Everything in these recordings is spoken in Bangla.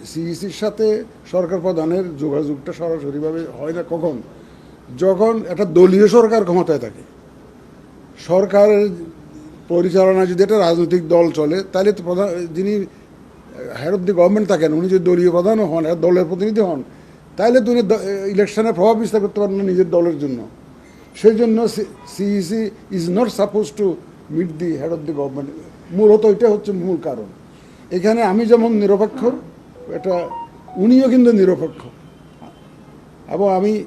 সিইসির সাথে সরকার প্রধানের যোগাযোগটা সরাসরিভাবে হয় না কখন? যখন একটা দলীয় সরকার ক্ষমতায় থাকে। সরকারের পরিচালনা যদি একটা রাজনৈতিক দল চলে, তাহলে তো প্রধান, যিনি হেড অফ দি গভর্নমেন্ট থাকেন, উনি যদি দলীয় প্রধানও হন দলের প্রতিনিধি হন, তাহলে তো উনি ইলেকশনে প্রভাব বিস্তার করতে পারেন না নিজের দলের জন্য। সেই জন্য CEC is not suppose to meet the head of the government মূলত এটা হচ্ছে মূল কারণ। এখানে আমি যেমন নিরপেক্ষ এটা উনিও কিন্তু নিরপেক্ষ। এবং আমি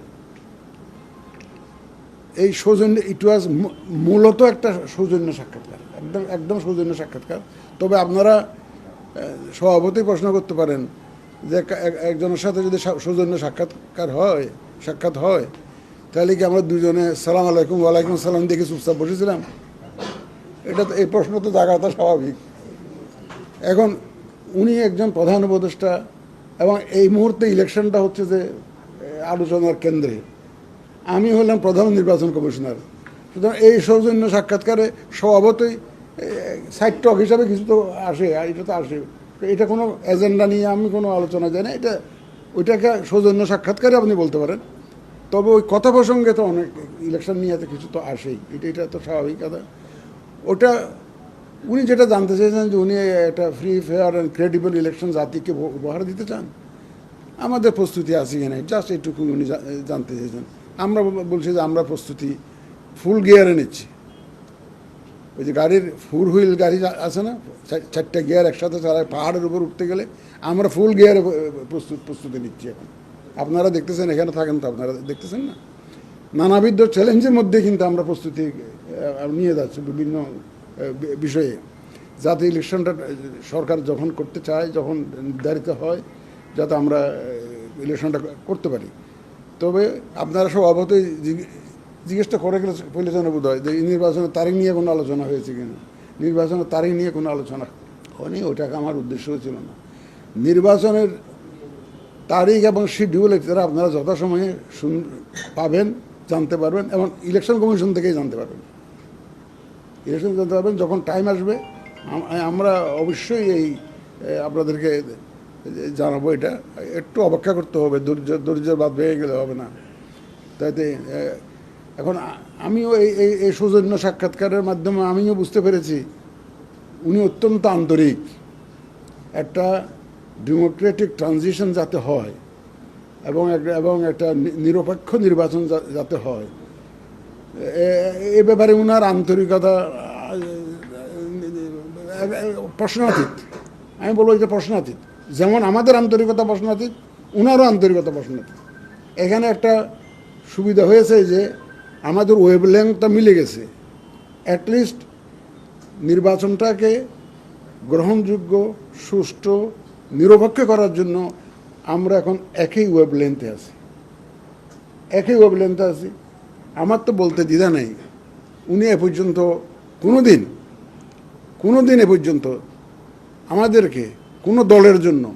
এই সৌজন্য ইট ওয়াজ মূলত একটা সৌজন্য সাক্ষাৎকার, একদম একদম সৌজন্য সাক্ষাৎকার। তবে আপনারা সভাপতি প্রশ্ন করতে পারেন যে এক- এক- একজনের সাথে যদি সৌজন্য সাক্ষাৎকার হয়, সাক্ষাৎ হয়, তাহলে কি আমরা দুজনে সালাম আলাইকুম ওয়ালাইকুম সালাম দেখে চুপচাপ বসেছিলাম? এটা তো, এই প্রশ্ন তো জাগাটা স্বাভাবিক। এখন উনি একজন প্রধান উপদেষ্টা এবং এই মুহূর্তে ইলেকশনটা হচ্ছে যে আলোচনার কেন্দ্রে। আমি হলাম প্রধান নির্বাচন কমিশনার। সুতরাং এই সৌজন্য সাক্ষাৎকারে স্বভাবতই সাইড টক হিসাবে কিছু তো আসে এটা তো আসে। এটা কোনো এজেন্ডা নিয়ে আমি কোনো আলোচনা যাই না। এটা, ওইটাকে সৌজন্য সাক্ষাৎকারে আপনি বলতে পারেন। তবে ওই কথা প্রসঙ্গে তো অনেক ইলেকশন নিয়ে কিছু তো আসেই। এটা এটা তো স্বাভাবিক কথা। ওটা উনি যেটা জানতে চেয়েছেন যে উনি একটা free fair and credible election জাতিকে উপ- উপহার দিতে চান, আমাদের প্রস্তুতি আছে কি নাই? জাস্ট এইটুকু উনি জানতে চেয়েছেন। আমরা বলছি যে আমরা প্রস্তুতি ফুল গিয়ারে নিচ্ছি। ওই যে গাড়ির ফোর হুইল গাড়ি আছে না চার- চারটা গিয়ার একসাথে চালায়, পাহাড়ের উপর উঠতে গেলে আমরা ফুল গিয়ারে প্রস্তুত, প্রস্তুতি নিচ্ছি এখন। আপনারা দেখতেছেন, এখানে থাকেন তো আপনারা দেখতেছেন না? নানাবিধ চ্যালেঞ্জের মধ্যে কিন্তু আমরা প্রস্তুতি নিয়ে যাচ্ছি, বিভিন্ন বিষয়ে। যাতে ইলেকশনটা সরকার যখন করতে চায়, যখন নির্ধারিত হয়, যাতে আমরা ইলেকশনটা করতে পারি। তবে আপনারা সব জিজ্ঞে- জিজ্ঞেসটা করে গেলে ফেলেছেন বোধ হয় যে নির্বাচনের তারিখ নিয়ে কোনো আলোচনা হয়েছে কিনা? নির্বাচনের তারিখ নিয়ে কোনো আলোচনা হয়নি ওটাকে আমার উদ্দেশ্য ছিল না। নির্বাচনের তারিখ এবং শিডিউল এছাড়া আপনারা যথাসময়ে শুন, পাবেন, জানতে পারবেন এবং ইলেকশন কমিশন থেকেই জানতে পারবেন। ইলেকশন জানতে পারবেন, যখন টাইম আসবে আমরা অবশ্যই এই আপনাদেরকে জানাব এটা। একটু অপেক্ষা করতে হবে, ধৈর্য, ধৈর্যের বাদ ভেঙে গেলে হবে না। তাইতে এখন আমিও এই এই এই সৌজন্য সাক্ষাৎকারের মাধ্যমে আমিও বুঝতে পেরেছি, উনি অত্যন্ত আন্তরিক। একটা ডেমোক্রেটিক ট্রানজিশন যাতে হয়, এবং এবং একটা নিরপেক্ষ নির্বাচন যাতে হয়। এ- ব্যাপারে উনার আন্তরিকতা, প্রশ্নাতীত। আমি বলব এটা প্রশ্নাতীত। যেমন আমাদের আন্তরিকতা প্রশ্নাতীত, উনারও আন্তরিকতা প্রশ্নাতীত। এখানে একটা সুবিধা হয়েছে যে আমাদের ওয়েব লেংথটা মিলে গেছে। অ্যাটলিস্ট নির্বাচনটাকে গ্রহণযোগ্য, সুষ্ঠু, নিরপেক্ষ করার জন্য আমরা এখন একই ওয়েব লেন্থে আছি। একই ওয়েব লেন্থে আছি। আমার তো বলতে দ্বিধা নেই। উনি এ পর্যন্ত কোনো দিন কোনো দিন এ পর্যন্ত আমাদেরকে কোনো দলের জন্য,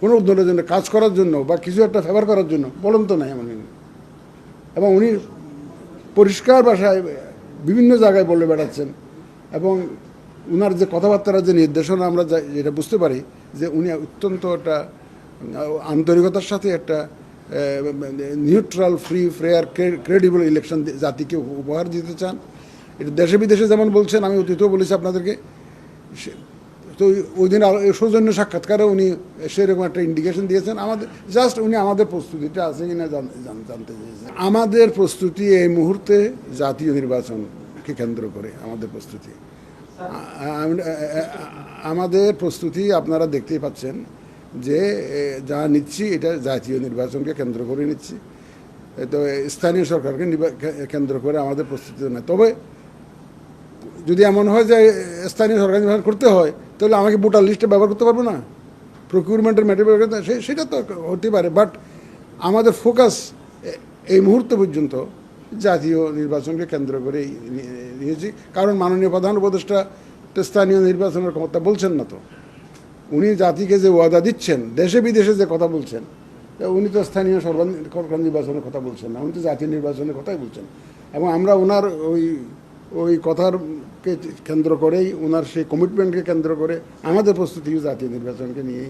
কোনো দলের জন্য, কাজ করার জন্য বা কিছু একটা ফেভার করার জন্য বলেন তো নাই এমন এবং উনি পরিষ্কার ভাষায় বিভিন্ন জায়গায় বলে বেড়াচ্ছেন এবং উনার যে কথাবার্তার যে নির্দেশনা আমরা যেটা বুঝতে পারি যে উনি অত্যন্ত একটা আন্তরিকতার সাথে একটা neutral free fair credible election জাতিকে উপহার দিতে চান। এটা দেশে বিদেশে যেমন বলছেন, আমি অতীতেও বলেছি আপনাদেরকে। তো ওই দিন সৌজন্য সাক্ষাৎকারে উনি সেরকম একটা ইন্ডিকেশন দিয়েছেন। আমাদের জাস্ট উনি আমাদের প্রস্তুতিটা আছে কিনা জান- জান- জানতে চেয়েছেন। আমাদের প্রস্তুতি এই মুহূর্তে জাতীয় নির্বাচনকে কেন্দ্র করে, আমাদের প্রস্তুতি। আমাদের প্রস্তুতি আপনারা দেখতেই পাচ্ছেন। যে যা নিচ্ছি, এটা জাতীয় নির্বাচনকে কেন্দ্র করে নিচ্ছি। তো স্থানীয় সরকারকে কেন্দ্র করে আমাদের প্রস্তুতি নেই। তবে, যদি এমন হয় যে, স্থানীয় সরকার নির্বাচন করতে হয়, তাহলে আমাকে ভোটার লিস্টে ব্যবহার করতে পারব না? প্রকিউরমেন্টের ম্যাটেরিয়াল করতে সেটা তো হতে পারে। বাট আমাদের ফোকাস এই মুহূর্ত পর্যন্ত জাতীয় নির্বাচনকে কেন্দ্র করে নিয়ে- নিয়েছি। কারণ মাননীয় প্রধান উপদেষ্টা স্থানীয় নির্বাচনের ক্ষমতা বলছেন না তো। উনি জাতিকে যে ওয়াদা দিচ্ছেন, দেশে বিদেশে যে কথা বলছেন উনি তো স্থানীয় সর্বাধিক নির্বাচনের কথা বলছেন না, উনি তো জাতীয় নির্বাচনের কথাই বলছেন। এবং আমরা ওনার ওই ওই কথারকে কেন্দ্র করেই, ওনার সেই কমিটমেন্টকে কেন্দ্র করে আমাদের প্রস্তুতি জাতীয় নির্বাচনকে নিয়ে